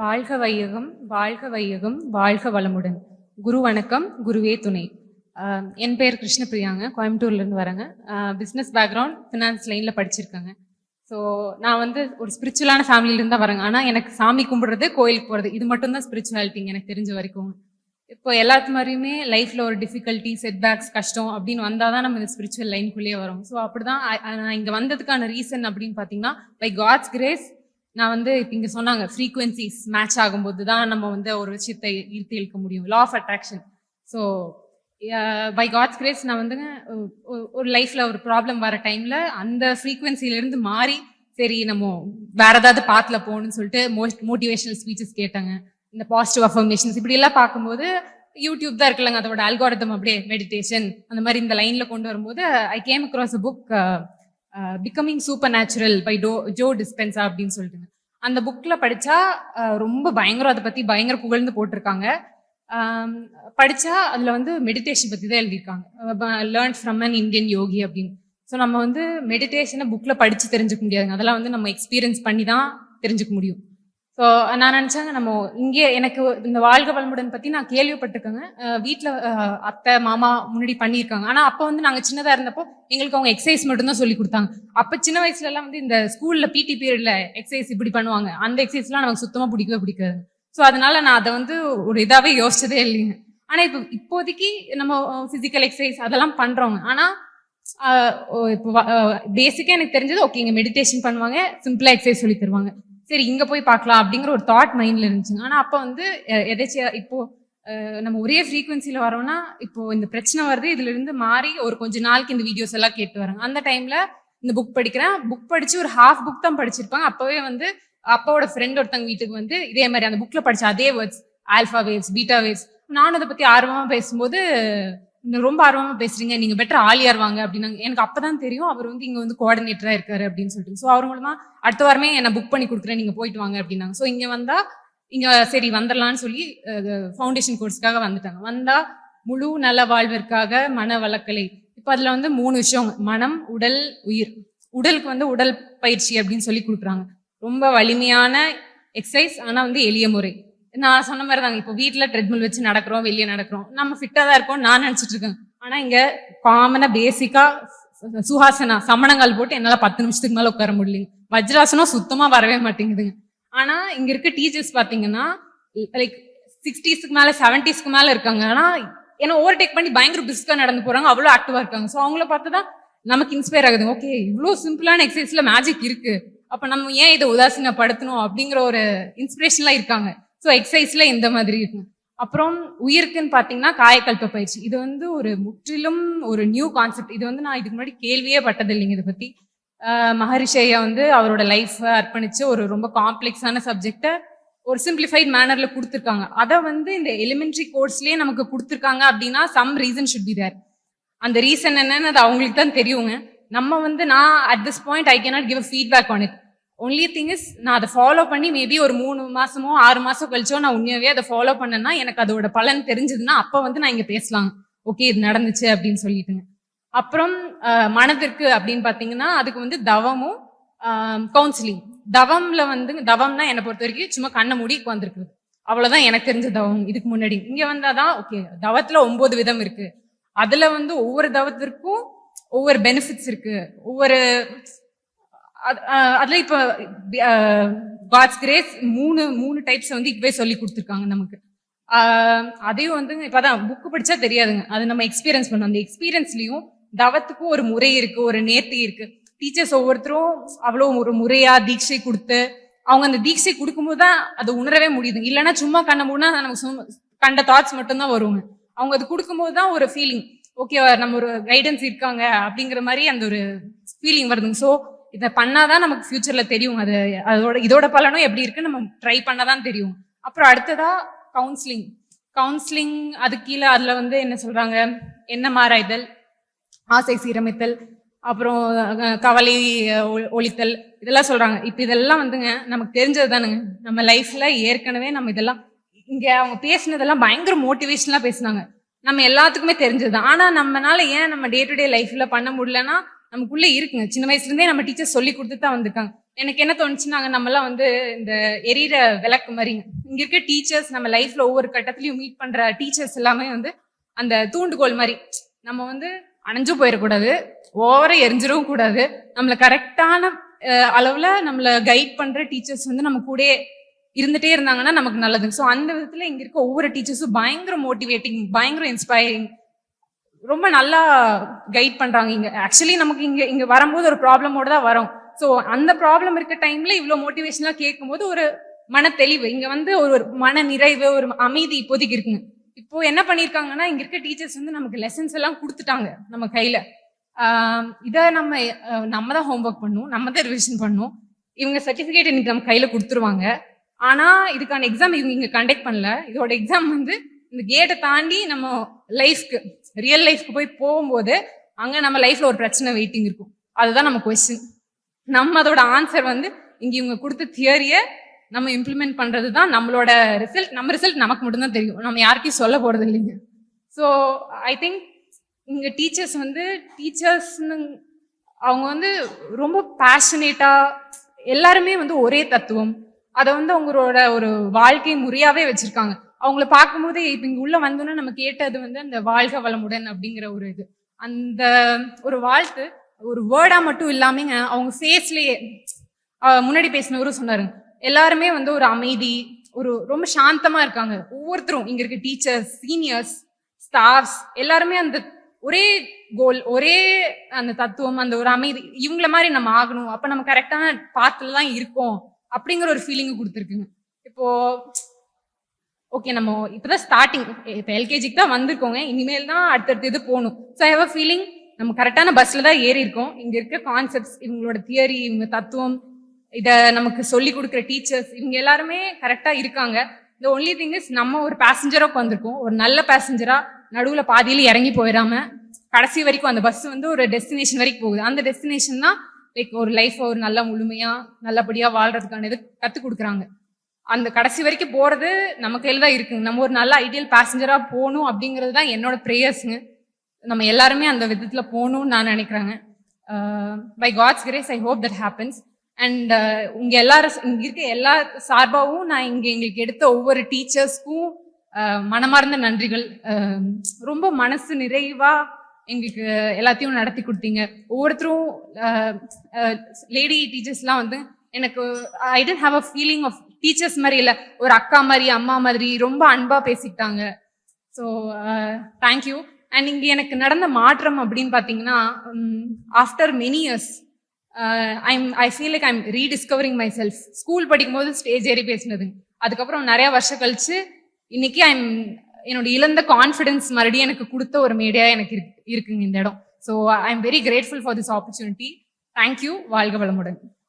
வாழ்க வையகம் வாழ்க வையகம் வாழ்க வளமுடன். குரு வணக்கம் குருவே துணை. என் பேர் கிருஷ்ணபிரியாங்க கோயம்புத்தூர்லேருந்து வரேங்க. பிஸ்னஸ் பேக்ரவுண்ட் ஃபினான்ஸ் லைனில் படிச்சிருக்கேங்க. ஸோ நான் வந்து ஒரு ஸ்பிரிச்சுவலான ஃபேமிலியிலேருந்து தான் வரேங்க. ஆனால் எனக்கு சாமி கும்பிடுறது கோயிலுக்கு போகிறது இது மட்டும்தான் ஸ்பிரிச்சுவாலிட்டிங்க எனக்கு தெரிஞ்ச வரைக்கும். இப்போ எல்லாத்து மாதிரியுமே லைஃப்பில் ஒரு டிஃபிகல்ட்டி செட்பேக்ஸ் கஷ்டம் அப்படின்னு வந்தால் தான் நம்ம இந்த ஸ்பிரிச்சுவல் லைனுக்குள்ளேயே வரும். ஸோ அப்படி தான் நான் இங்கே வந்ததுக்கான ரீசன் அப்படின்னு பார்த்தீங்கன்னா பை காட்ஸ் கிரேஸ் நான் வந்து இப்போ இங்கே சொன்னாங்க ஃப்ரீக்குவென்சிஸ் மேட்ச் ஆகும்போது தான் நம்ம வந்து ஒரு விஷயத்தை ஈர்த்து இழுக்க முடியும். Law of attraction so by God's grace நான் வந்துங்க ஒரு லைஃப்ல ஒரு ப்ராப்ளம் வர டைம்ல அந்த frequency-ல மாறி சரி நம்ம வேற ஏதாவது பாத்துல போகணும்னு சொல்லிட்டு மோஸ்ட் மோட்டிவேஷனல் ஸ்பீச்சஸ் கேட்டாங்க. இந்த பாசிட்டிவ் அஃபர்மேஷன்ஸ் இப்படி எல்லாம் பார்க்கும்போது யூடியூப் தான் இருக்குல்லங்க அதோட அல்காரதம் அப்படியே மெடிடேஷன் அந்த மாதிரி இந்த லைன்ல கொண்டு வரும்போது I came across a book becoming supernatural by Dr Joe Dispenza அப்படின்னு சொல்லிட்டுங்க அந்த புக்ல படிச்சா ரொம்ப பயங்கரம். அதை பத்தி பயங்கர புகழ்ந்து போட்டிருக்காங்க. படித்தா படிச்சா அதுல வந்து மெடிடேஷன் பத்தி தான் எழுதியிருக்காங்க. Learn from an Indian yogi அப்படின்னு. ஸோ நம்ம வந்து மெடிடேஷனை புக்கில் படித்து தெரிஞ்சுக்க முடியாதுங்க. அதெல்லாம் வந்து நம்ம எக்ஸ்பீரியன்ஸ் பண்ணி தான் தெரிஞ்சுக்க முடியும். ஸோ நான் நினச்சேங்க நம்ம இங்கே எனக்கு இந்த வாழ்க வளமுடன் பற்றி நான் கேள்விப்பட்டிருக்கேங்க. வீட்டில் அத்தை மாமா முன்னாடி பண்ணியிருக்காங்க. ஆனால் அப்போ வந்து நாங்கள் சின்னதாக இருந்தப்போ எங்களுக்கு அவங்க எக்ஸசைஸ் மட்டும்தான் சொல்லி கொடுத்தாங்க. அப்போ சின்ன வயசுலலாம் வந்து இந்த ஸ்கூலில் பிடி பீரியடில் எக்ஸசைஸ் இப்படி பண்ணுவாங்க. அந்த எக்ஸசைஸ்லாம் நமக்கு சுத்தமாக பிடிக்கவே பிடிக்காது. ஸோ அதனால நான் அதை வந்து ஒரு இதாகவே யோசிச்சதே இல்லைங்க. ஆனால் இப்போ இப்போதைக்கு நம்ம ஃபிசிக்கல் எக்ஸசைஸ் அதெல்லாம் பண்ணுறோங்க ஆனால் இப்போ பேசிக்காக எனக்கு தெரிஞ்சது ஓகே இங்கே மெடிடேஷன் பண்ணுவாங்க சிம்பிளாக எக்ஸசைஸ் சொல்லி தருவாங்க. சரி இங்க போய் பார்க்கலாம் அப்படிங்கிற ஒரு தாட் மைண்ட்ல இருந்துச்சுங்க. ஆனா அப்ப வந்து எதாச்சியா இப்போ நம்ம ஒரே ஃப்ரீக்வன்சில வரோம்னா இப்போ இந்த பிரச்சனை வருது இதுல இருந்து மாறி ஒரு கொஞ்ச நாளைக்கு இந்த வீடியோஸ் எல்லாம் கேட்டு வராங்க அந்த டைம்ல இந்த புக் படிக்கிறேன். புக் படிச்சு ஒரு ஹாஃப் புக் தான் படிச்சிருப்பாங்க. அப்பவே வந்து அப்பாவோட ஃப்ரெண்ட் ஒருத்தங்க வீட்டுக்கு வந்து இதே மாதிரி அந்த புக்ல படிச்ச அதே words alpha waves beta waves நானும் அதை பத்தி ஆர்வமா பேசும்போது ரொம்ப ஆர்வமா பேசுறீங்க நீங்க பெட்டர் ஆலியார் வாங்க அப்படின்னாங்க எனக்கு அப்பதான் தெரியும் அவர் வந்து இங்க வந்து கோஆர்டினேட்டரா இருக்காரு அப்படின்னு சொல்லிட்டு. ஸோ அவர் மூலமா அடுத்த வாரமே என்ன புக் பண்ணி கொடுக்குறேன் நீங்க போயிட்டு வாங்க அப்படின்னாங்க. ஸோ இங்க வந்தா இங்க சரி வந்துடலாம்னு சொல்லி ஃபவுண்டேஷன் கோர்ஸ்க்காக வந்துட்டாங்க. வந்தா முழு நல வாழ்விற்காக மன வளக்கலை. இப்போ அதுல வந்து மூணு விஷயம். மனம் உடல் உயிர். உடலுக்கு வந்து உடல் பயிற்சி அப்படின்னு சொல்லி கொடுக்குறாங்க. ரொம்ப வலிமையான எக்ஸசைஸ் ஆனா வந்து எளிய முறை. நான் சொன்ன மாதிரி தாங்க இப்போ வீட்டில் ட்ரெட்மில் வச்சு நடக்கிறோம் வெளியே நடக்கிறோம். நம்ம ஃபிட்டாக தான் இருக்கோம் நான் நினச்சிட்டு இருக்கேன். ஆனால் இங்கே காமனாக பேசிக்காக சுஹாசனா சமணங்கால் போட்டு என்னால் பத்து நிமிஷத்துக்கு மேலே உட்கார முடியலைங்க. வஜ்ராசனம் சுத்தமாக வரவே மாட்டேங்குதுங்க. ஆனால் இங்கே இருக்க டீச்சர்ஸ் பார்த்தீங்கன்னா லைக் சிக்ஸ்டீஸ்க்கு மேலே செவன்டீஸ்க்கு மேலே இருக்காங்க. ஆனால் ஏன்னா ஓவர்டேக் பண்ணி பயங்கர பிஸ்காக நடந்து போகிறாங்க அவ்வளோ ஆக்டிவாக இருக்காங்க. ஸோ அவங்கள பார்த்து தான் நமக்கு இன்ஸ்பயர் ஆகுது ஓகே இவ்வளோ சிம்பிளான எக்ஸசைஸில் மேஜிக் இருக்குது அப்போ நம்ம ஏன் இதை உதாசீனப்படுத்தணும் அப்படிங்கிற ஒரு இன்ஸ்பிரேஷன்லாம் இருக்காங்க. ஸோ எக்ஸசைஸ்ல இந்த மாதிரி இருக்கும். அப்புறம் உயிருக்குன்னு பார்த்தீங்கன்னா காயக்கல்ப பயிற்சி இது வந்து ஒரு முற்றிலும் ஒரு நியூ கான்செப்ட் இது வந்து நான் இதுக்கு முன்னாடி கேள்வியே பட்டது இல்லைங்க இதை பத்தி. ஆஹ் வந்து அவரோட லைஃப்பை அர்ப்பணிச்சு ஒரு ரொம்ப காம்ப்ளெக்ஸான சப்ஜெக்டை ஒரு சிம்பிளிஃபைட் மேனர்ல கொடுத்துருக்காங்க. அதை வந்து இந்த எலிமெண்ட்ரி கோர்ஸ்லயே நமக்கு கொடுத்துருக்காங்க அப்படின்னா some reason should be there அந்த ரீசன் என்னன்னு அது அவங்களுக்கு தான் தெரியுங்க. நம்ம வந்து நான் at this point I cannot give feedback on it only thing is நான் அதை ஃபாலோ பண்ணி மேபி ஒரு மூணு மாசமோ ஆறு மாசம் கழிச்சோ நான் உண்மையாவே அதை ஃபாலோ பண்ணேன்னா எனக்கு அதோட பலன் தெரிஞ்சதுன்னா அப்போ வந்து நான் இங்க பேசலாம். ஓகே இது நடந்துச்சு அப்படின்னு சொல்லிட்டுங்க அப்புறம் மனதிற்கு அப்படின்னு பார்த்தீங்கன்னா அதுக்கு வந்து தவமும் கவுன்சிலிங் தவம்ல வந்து தவம்னா என்னை பொறுத்த வரைக்கும் சும்மா கண்ணை மூடி உட்காந்துருக்குது அவ்வளவுதான் எனக்கு தெரிஞ்ச தவம். இதுக்கு முன்னாடி. இங்க வந்தாதான் ஓகே தவத்துல ஒன்பது விதம் இருக்கு. அதுல வந்து ஒவ்வொரு தவத்திற்கும் ஒவ்வொரு பெனிஃபிட்ஸ் இருக்கு. ஒவ்வொரு அதுல இப்ப காட்ஸ் கிரேஸ் மூணு மூணு டைப்ஸ் வந்து இப்பவே சொல்லி கொடுத்துருக்காங்க நமக்கு. அதையும் வந்து இப்பதான் புக்கு படிச்சா தெரியாதுங்க. அது நம்ம எக்ஸ்பீரியன்ஸ் பண்ணோம். அந்த எக்ஸ்பீரியன்ஸ்லயும் தவத்துக்கும் ஒரு முறை இருக்கு ஒரு நேர்த்தி இருக்கு. டீச்சர்ஸ் ஒவ்வொருத்தரும் அவ்வளோ ஒரு முறையா தீட்சை கொடுத்து அவங்க அந்த தீட்சை கொடுக்கும்போது தான் அதை உணரவே முடியுது. இல்லைன்னா சும்மா கண்ண மூடனா நமக்கு சும்மா கண்ட தாட்ஸ் மட்டும்தான் வருவாங்க அவங்க அது கொடுக்கும்போது தான் ஒரு ஃபீலிங் ஓகே நம்ம ஒரு கைடன்ஸ் இருக்காங்க அப்படிங்கிற மாதிரி அந்த ஒரு ஃபீலிங் வருதுங்க. ஸோ இதை பண்ணாதான் நமக்கு ஃபியூச்சர்ல தெரியும். அது அதோட இதோட பலனும் எப்படி இருக்குன்னு நம்ம ட்ரை பண்ணாதான் தெரியும். அப்புறம் அடுத்ததா கவுன்சிலிங் கவுன்சிலிங் அது கீழே அதுல வந்து என்ன சொல்றாங்க? என்ன மாறாய்தல்? ஆசை சீரமைத்தல். அப்புறம் கவலை ஒ- ஒழித்தல். இதெல்லாம் சொல்றாங்க. இப்ப இதெல்லாம் வந்துங்க நமக்கு தெரிஞ்சது தானுங்க. நம்ம லைஃப்ல ஏற்கனவே நம்ம இதெல்லாம் இங்க அவங்க பேசினதெல்லாம் பயங்கர மோட்டிவேஷனலா பேசினாங்க. நம்ம எல்லாத்துக்குமே தெரிஞ்சது ஆனா நம்மனால ஏன் நம்ம டே டு டே லைஃப்ல பண்ண முடியலன்னா நமக்குள்ளே இருக்குங்க. சின்ன வயசுல இருந்தே நம்ம டீச்சர் சொல்லி கொடுத்து தான் வந்திருக்காங்க. எனக்கு என்ன தோணுச்சுன்னாங்க நம்மலாம் வந்து இந்த எரியிற விளக்கு மாதிரிங்க. இங்க இருக்க டீச்சர்ஸ் நம்ம லைஃப்ல ஒவ்வொரு கட்டத்துலையும் மீட் பண்ற டீச்சர்ஸ் எல்லாமே வந்து அந்த தூண்டுகோல் மாதிரி நம்ம வந்து அணைஞ்சு போயிடக்கூடாது ஓவரை எரிஞ்சிடவும் கூடாது. நம்மள கரெக்டான அளவுல நம்மள கைட் பண்ற டீச்சர்ஸ் வந்து நம்ம கூடயே இருந்துகிட்டே இருந்தாங்கன்னா நமக்கு நல்லது. ஸோ அந்த விதத்துல இங்க இருக்க ஒவ்வொரு டீச்சர்ஸும் பயங்கர மோட்டிவேட்டிங் பயங்கர இன்ஸ்பைரிங் ரொம்ப நல்லா கைட் பண்ணுறாங்க இங்கே. ஆக்சுவலி நமக்கு இங்கே இங்கே வரும்போது ஒரு ப்ராப்ளமோடு தான் வரும். ஸோ அந்த ப்ராப்ளம் இருக்க டைமில் இவ்வளோ மோட்டிவேஷனாக கேட்கும்போது ஒரு மன தெளிவு இங்கே வந்து ஒரு ஒரு மன நிறைவு ஒரு அமைதி இப்போதைக்கு இருக்குங்க. இப்போ என்ன பண்ணியிருக்காங்கன்னா இங்கே இருக்க டீச்சர்ஸ் வந்து நமக்கு லெசன்ஸ் எல்லாம் கொடுத்துட்டாங்க நம்ம கையில். இதை நம்ம நம்ம தான் ஹோம்ஒர்க் பண்ணும் நம்ம தான் ரிவிஷன் பண்ணும். இவங்க சர்டிஃபிகேட் இன்னைக்கு நம்ம கையில் கொடுத்துருவாங்க. ஆனால் இதுக்கான எக்ஸாம் இவங்க இங்கே கண்டக்ட் பண்ணல. இதோட எக்ஸாம் வந்து இந்த கேட்டை தாண்டி நம்ம லைஃப்க்கு ரியல் லைஃப்க்கு போய் போகும்போது அங்கே நம்ம லைஃப்ல ஒரு பிரச்சனை வெயிட்டிங் இருக்கும். அதுதான் நம்ம கொஸ்டின் நம்ம அதோட ஆன்சர் வந்து இங்கே இவங்க கொடுத்த தியரியை நம்ம இம்ப்ளிமெண்ட் பண்ணுறது தான் நம்மளோட ரிசல்ட் நம்ம ரிசல்ட் நமக்கு மட்டும்தான் தெரியும். நம்ம யாருக்கையும் சொல்ல போகிறது இல்லைங்க. ஸோ ஐ திங்க் இங்கே டீச்சர்ஸ் வந்து டீச்சர்ஸ்னு அவங்க வந்து ரொம்ப பேஷனேட்டாக எல்லாருமே வந்து ஒரே தத்துவம். அதை வந்து அவங்களோட ஒரு வாழ்க்கை முறையாகவே வச்சுருக்காங்க. அவங்கள பார்க்கும்போது இப்ப இங்க உள்ள வந்தோன்னா நம்ம கேட்டது வந்து அந்த வாழ்க வளமுடன் அப்படிங்கிற ஒரு இது. அந்த ஒரு வாழ்த்து ஒரு வேர்டா மட்டும் இல்லாமங்க அவங்க ஃபேஸ்லயே முன்னாடி பேசினவரும் சொன்னாருங்க எல்லாருமே வந்து ஒரு அமைதி ஒரு ரொம்ப சாந்தமா இருக்காங்க. ஒவ்வொருத்தரும் இங்க இருக்க டீச்சர்ஸ் சீனியர்ஸ் ஸ்டாஃப்ஸ் எல்லாருமே அந்த ஒரே கோல் ஒரே அந்த தத்துவம் அந்த ஒரு அமைதி இவங்கள மாதிரி நம்ம ஆகணும். அப்ப நம்ம கரெக்டான பாத்துல தான் இருக்கோம் அப்படிங்கிற ஒரு ஃபீலிங் கொடுத்துருக்குங்க. இப்போ ஓகே நம்ம இப்பதான் ஸ்டார்டிங் இப்போ எல்கேஜிக்கு தான் வந்திருக்கோங்க. இனிமேல் தான் அடுத்தடுத்து இது போகணும். ஸோ ஹேவ் அ ஃபீலிங் நம்ம கரெக்டான பஸ்ல தான் ஏறி இருக்கோம். இங்க இருக்க கான்செப்ட்ஸ் இவங்களோட தியரி இவங்க தத்துவம் இதை நமக்கு சொல்லி கொடுக்குற டீச்சர்ஸ் இவங்க எல்லாருமே கரெக்டா இருக்காங்க. இந்த ஒன்லி திங் இஸ் நம்ம ஒரு பேசஞ்சரா உட்காந்துருக்கோம் ஒரு நல்ல பேசஞ்சரா நடுவுல பாதியில இறங்கி போயிடாம கடைசி வரைக்கும் அந்த பஸ் வந்து ஒரு டெஸ்டினேஷன் வரைக்கும் போகுது. அந்த டெஸ்டினேஷன் தான் லைக் ஒரு லைஃப் ஒரு நல்ல முழுமையா நல்லபடியா வாழ்றதுக்கான இது கத்து கொடுக்குறாங்க. அந்த கடைசி வரைக்கும் போறது நம்ம கையில தான் இருக்குங்க நம்ம ஒரு நல்ல ஐடியல் பேசஞ்சரா போகணும் அப்படிங்கிறது தான் என்னோட ப்ரேயர்ஸுங்க நம்ம எல்லாருமே அந்த விதத்துல போகணும்னு நான் நினைக்கிறேங்க. By God's grace I hope that happens and உங்க எல்லாரும் இங்க இருக்க எல்லா சார்பாகவும் நான் இங்க எங்களுக்கு எடுத்த ஒவ்வொரு டீச்சர்ஸ்க்கும் மனமார்ந்த நன்றிகள். ரொம்ப மனசு நிறைவா எங்களுக்கு எல்லாத்தையும் நடத்தி கொடுத்தீங்க. ஒவ்வொருத்தரும் லேடி டீச்சர்ஸ்லாம் வந்து எனக்கு I tend have a feeling of teachers மாதிரி இல்லை ஒரு அக்கா மாதிரி அம்மா மாதிரி ரொம்ப அன்பா பேசிக்கிட்டாங்க. ஸோ தேங்க்யூ அண்ட் இங்கே எனக்கு நடந்த மாற்றம் அப்படின்னு பார்த்தீங்கன்னா after many years I'm I feel like I'm rediscovering myself school படிக்கும்போது ஸ்டேஜ் ஏறி பேசினது. அதுக்கப்புறம் நிறைய வருஷம் கழிச்சு இன்னைக்கு ஐம் என்னோட இழந்த கான்ஃபிடென்ஸ் மறுபடியும் எனக்கு கொடுத்த ஒரு மீடியா எனக்கு இருக்கு- இருக்குங்க இந்த இடம். So I am very grateful for this opportunity thank you வாழ்க வளமுடன்.